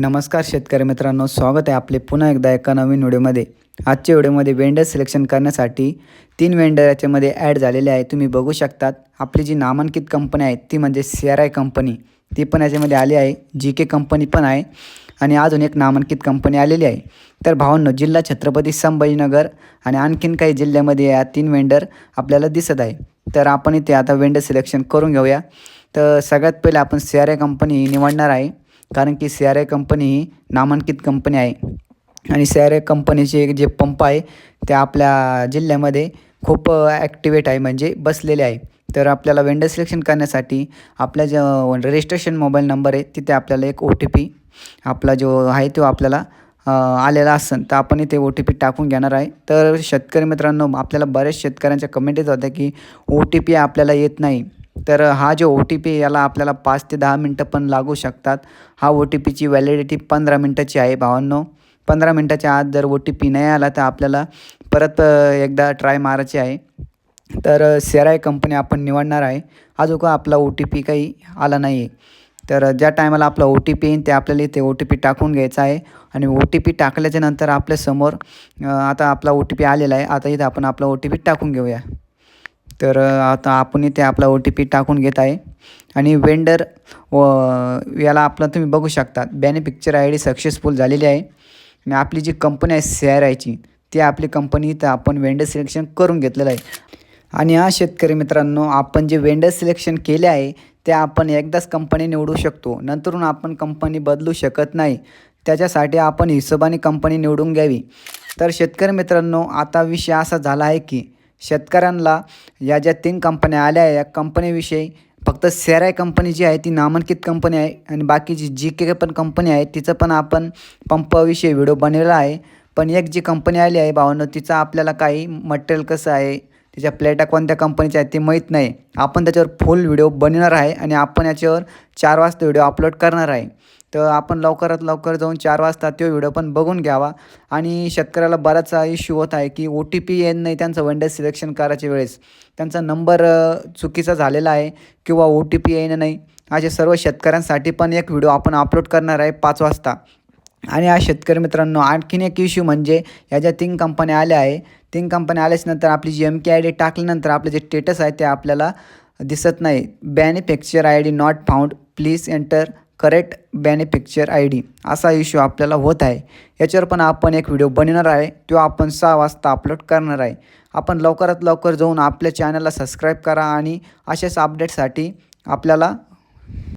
नमस्कार शेतकरी मित्रांनो स्वागत आहे आपले पुन्हा एकदा एका नवीन व्हिडिओमध्ये. आजच्या व्हिडिओमध्ये वेंडर सिलेक्शन करण्यासाठी तीन वेंडर याच्यामध्ये ॲड झालेले आहे. तुम्ही बघू शकतात आपली जी नामांकित कंपनी आहे ती म्हणजे सी आर आय कंपनी ती पण याच्यामध्ये आली आहे जी के कंपनी पण आहे आणि अजून एक नामांकित कंपनी आलेली आहे. तर भावांनो जिल्हा छत्रपती संभाजीनगर आणि आणखीन काही जिल्ह्यामध्ये या तीन वेंडर आपल्याला दिसत आहे. तर आपण इथे आता वेंडर सिलेक्शन करून घेऊया. तर सगळ्यात पहिले आपण सी आर आय कंपनी निवडणार आहे. कारण की सी आर आय कंपनी ही नामांकित कंपनी आहे. आणि सी आर आय कंपनीचे जे पंप आहे ते आपल्या जिल्ह्यामध्ये खूप ॲक्टिवेट आहे म्हणजे बसलेले आहे. तर आपल्याला वेंडर सिलेक्शन करण्यासाठी आपल्या जो रजिस्ट्रेशन मोबाईल नंबर आहे तिथे आपल्याला एक ओ टी पी आपला जो आहे तो आपल्याला आलेला असेल तर आपण इथे ओ टी पी टाकून घेणार आहे. तर शेतकरी मित्रांनो आपल्याला बऱ्याच शेतकऱ्यांच्या कमेंट येत होत्या की ओ टी पी आपल्याला येत नाही. तर हा जो ओ टी पी याला आपल्याला पाच ते दहा मिनटं पण लागू शकतात. हा ओ टी पीची व्हॅलिडिटी पंधरा मिनटाची आहे भावांनो. पंधरा मिनटाच्या आत जर ओ टी पी नाही आला तर आपल्याला परत एकदा ट्राय मारायची आहे. तर सेराय कंपनी आपण निवडणार आहे. अजून का आपला ओ टी पी काही आला नाही आहे तर ज्या टायमाला आपला ओ टी पी येईन ते आपल्याला इथे ओ टी पी टाकून घ्यायचा आहे. आणि ओ टी पी टाकल्याच्या नंतर आपल्यासमोर आता आपला ओ टी पी आलेला आहे. आता इथे आपण आपला ओ टी पी टाकून घेऊया. तर आता आपण इथे आपला ओ टी पी टाकून घेत आहे. आणि वेंडर व याला आपलं तुम्ही बघू शकता. बॅनिफिक्चर आय डी सक्सेसफुल झालेली आहे. आणि आपली जी कंपनी आहे सी आर आयची ती आपली कंपनी इथं आपण वेंडर सिलेक्शन करून घेतलेलं आहे. आणि हा शेतकरी मित्रांनो आपण जे वेंडर सिलेक्शन केले आहे ते आपण एकदाच कंपनी निवडू शकतो. नंतरून आपण कंपनी बदलू शकत नाही. त्याच्यासाठी आपण हिशोबाने कंपनी निवडून घ्यावी. तर शेतकरी मित्रांनो आता विषय असा झाला आहे की शेतकऱ्यांना या ज्या तीन कंपन्या आल्या आहे या कंपनीविषयी फक्त सेराय कंपनी जी आहे ती नामांकित कंपनी आहे आणि बाकीची जी के पण कंपनी आहे तिचं पण आपण पंपाविषयी व्हिडिओ बनवला आहे. पण एक जी कंपनी आली आहे भावानं तिचा आपल्याला काही मटेरियल कसं आहे तिच्या प्लेटा कोणत्या कंपनीच्या आहेत ते माहीत नाही. आपण त्याच्यावर फुल व्हिडिओ बनवणार आहे आणि आपण याच्यावर चार वाजता व्हिडिओ अपलोड करणार आहे. तर आपण लवकरात लवकर जाऊन चार वाजता तो व्हिडिओ पण बघून घ्यावा. आणि शेतकऱ्याला बराचसा इश्यू होत आहे की ओ टी पी येत नाही त्यांचं वन डे सिलेक्शन करायच्या वेळेस. त्यांचा नंबर चुकीचा झालेला आहे किंवा ओ टी पी येणं नाही. अशा सर्व शेतकऱ्यांसाठी पण एक व्हिडिओ आपण अपलोड करणार आहे पाच वाजता. आणि हा शेतकरी मित्रांनो आणखीन एक इश्यू म्हणजे ह्या ज्या तीन कंपन्या आल्या आहे तीन कंपन्या आल्याच्यानंतर आपली जी एम के आय डी टाकल्यानंतर आपले जे स्टेटस आहे ते आपल्याला दिसत नाही. Beneficiary I D not found please enter correct beneficiary I D असा इश्यू आपल्याला होत आहे. याच्यावर पण आपण एक व्हिडिओ बनवणार आहे. तो आपण सहा वाजता अपलोड करणार आहे. आपण लवकरात लवकर जाऊन आपल्या चॅनलला सबस्क्राईब करा आणि अशाच अपडेटसाठी आपल्याला